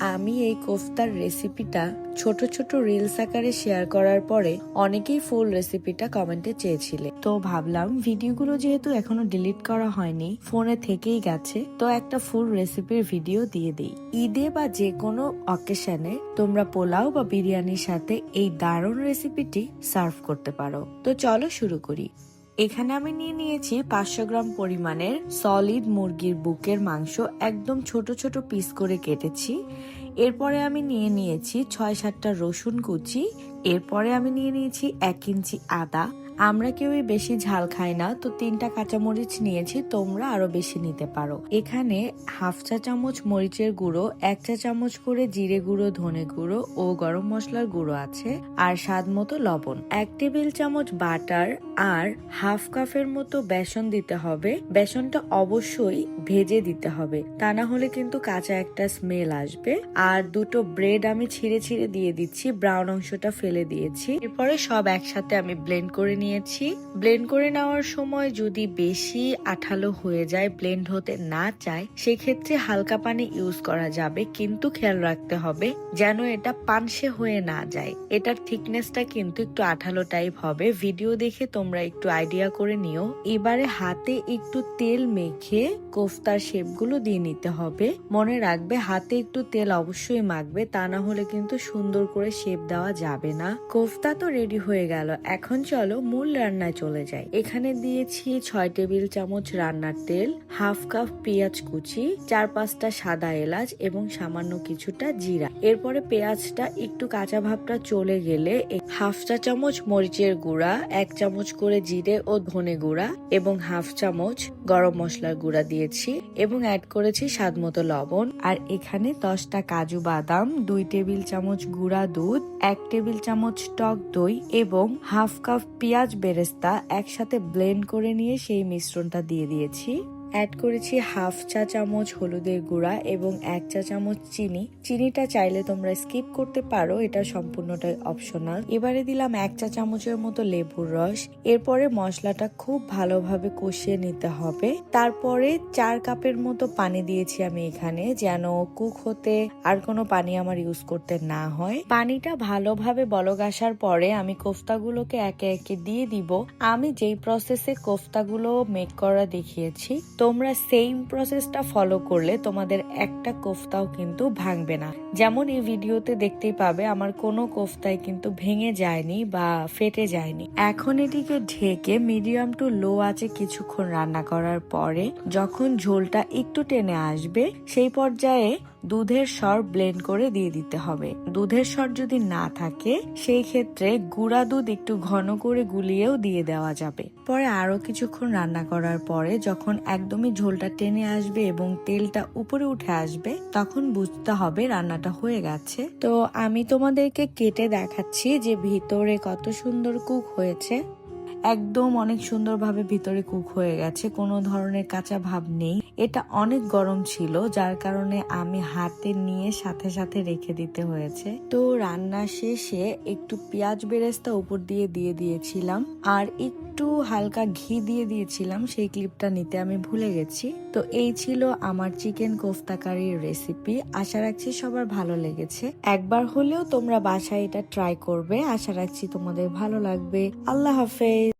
আমি এই কোফতার রেসিপিটা ছোট ছোট রিলস আকারে শেয়ার করার পরে অনেকেই ফুল রেসিপিটা কমেন্টে চেয়েছিলে। তো ভাবলাম ভিডিওগুলো যেহেতু এখনও ডিলিট করা হয়নি ফোনে থেকেই গেছে, তো একটা ফুল রেসিপির ভিডিও দিয়ে দিই। ঈদে বা যে কোনো অকেশনে তোমরা পোলাও বা বিরিয়ানির সাথে এই দারুণ রেসিপিটি সার্ভ করতে পারো। তো চলো শুরু করি। এখানে আমি নিয়ে নিয়েছি পাঁচশো গ্রাম পরিমাণের সলিড মুরগির বুকের মাংস। একদম ছোট ছোট পিস করে কেটেছি। এরপরে আমি নিয়ে নিয়েছি ছয় সাতটা রসুন কুচি, এরপরে আমি নিয়ে নিয়েছি এক ইঞ্চি আদা। আমরা কেউই বেশি ঝাল খাই না, তো তিনটা কাঁচামরিচ নিয়েছি, তোমরা আরও বেশি নিতে পারো। এখানে হাফ চা চামচ মরিচের গুঁড়ো, এক চা চামচ করে জিরে গুঁড়ো, ধনে গুঁড়ো ও গরম মশলার গুঁড়ো আছে, আর স্বাদ মতো লবণ। এক টেবিল চামচ বাটার আর হাফ কাপের মতো বেসন দিতে হবে। বেসনটা অবশ্যই ভেজে দিতে হবে, তা না হলে কিন্তু কাঁচা একটা স্মেল আসবে। আর দুটো ব্রেড আমি ছিঁড়ে ছিঁড়ে দিয়ে দিচ্ছি ব্রাউন অংশটা ফেলে দিয়েছি। এরপরে সব একসাথে আমি ব্লেন্ড করে নিয়েছি। ব্লেন্ড করে নেওয়ার সময় যদি বেশি আঠালো হয়ে যায় ব্লেন্ড হতে না চায়, সেক্ষেত্রে হালকা পানি ইউজ করা যাবে, কিন্তু খেয়াল রাখতে হবে যেন এটা পানসে হয়ে না যায়। এটার থিকনেসটা কিন্তু একটু আঠালো টাইপ হবে। ভিডিও দেখে তোমরা একটু আইডিয়া করে নিও। এবারে হাতে একটু তেল মেখে কোফতার শেপগুলো দিয়ে নিতে হবে। মনে রাখবে হাতে একটু তেল অবশ্যই মাখবে, তা না হলে কিন্তু সুন্দর করে শেপ দেওয়া যাবে না। কোফতা তো রেডি হয়ে গেল, এখন চলো মূল রান্নায় চলে যাই। এখানে দিয়েছি ছয় টেবিল চামচ রান্নার তেল, হাফ কাপ পেঁয়াজ কুচি, চার পাঁচটা সাদা এলাচ এবং সামান্য কিছুটা জিরা। এরপরে পেঁয়াজটা একটু কাঁচা ভাবটা চলে গেলে হাফ চা চামচ মরিচের গুঁড়া, এক চামচ করে জিরে ও ধনে গুঁড়া এবং হাফ চামচ গরম মশলার গুঁড়া দিয়েছি এবং অ্যাড করেছি স্বাদ মতো লবণ। আর এখানে দশটা কাজু বাদাম, দুই টেবিল চামচ গুঁড়া দুধ, এক টেবিল চামচ টক দই এবং হাফ কাপ পেঁয়াজ বেরেস্তা একসাথে ব্লেন্ড করে নিয়ে সেই মিশ্রণটা দিয়ে দিয়েছি। অ্যাড করেছি হাফ চা চামচ হলুদের গুঁড়া এবং এক চা চামচ চিনি। চিনিটা চাইলে তোমরা স্কিপ করতে পারো, এটা সম্পূর্ণটাই অপশনাল এবারে দিলাম এক চা চামচের মতো লেবুর রস। এরপরে মশলাটা খুব ভালোভাবে কষিয়ে নিতে হবে। তারপরে চার কাপের মতো পানি দিয়েছি আমি এখানে, যেন কুক হতে আর কোনো পানি আমার ইউজ করতে না হয়। পানিটা ভালোভাবে বলক আসার পরে আমি কোফতাগুলোকে একে একে দিয়ে দিব। আমি যেই প্রসেসে কোফতাগুলো মেক করা দেখিয়েছি তোমরা সেম প্রসেসটা ফলো করলে তোমাদের একটা কোফতাও কিন্তু ভাঙবে না। যেমন এই ভিডিওতে দেখতেই পাবে, আমার কোনো কোফতাই কিন্তু ভেঙে যায়নি বা ফেটে যায়নি। এখন এটিকে ঢেকে মিডিয়াম টু লো আছে কিছুক্ষণ রান্না করার পরে যখন ঝোলটা একটু টেনে আসবে, সেই পর্যায়ে দুধের সর ব্লেন্ড করে দিয়ে দিতে হবে। দুধের সর যদি না থাকে, সেই ক্ষেত্রে গুঁড়া দুধ একটু ঘন করে গুলিয়েও দিয়ে দেওয়া যাবে। পরে আরও কিছুক্ষণ রান্না করার পরে যখন একদমই ঝোলটা টেনে আসবে এবং তেলটা উপরে উঠে আসবে, তখন বুঝতে হবে রান্নাটা হয়ে গেছে। তো আমি তোমাদেরকে কেটে দেখাচ্ছি যে ভিতরে কত সুন্দর কুক হয়েছে। একদম অনেক সুন্দরভাবে ভিতরে কুক হয়ে গেছে, কোনো ধরনের কাঁচা ভাব নেই। এটা অনেক গরম ছিল, যার কারণে আমি হাতে নিয়ে সাথে সাথে রেখে দিতে হয়েছে। তো রান্না শেষে একটু পেঁয়াজ বেরেস্তা উপর দিয়ে দিয়ে দিয়েছিলাম, আর একটু হালকা ঘি দিয়ে দিয়েছিলাম, সেই ক্লিপটা নিতে আমি ভুলে গেছি। তো এই ছিল আমার চিকেন কোফতা কারির রেসিপি আশা রাখছি সবার ভালো লেগেছে। একবার হলেও তোমরা বাসায় এটা ট্রাই করবে। আশা রাখছি তোমাদের ভালো লাগবে। আল্লাহ হাফেজ।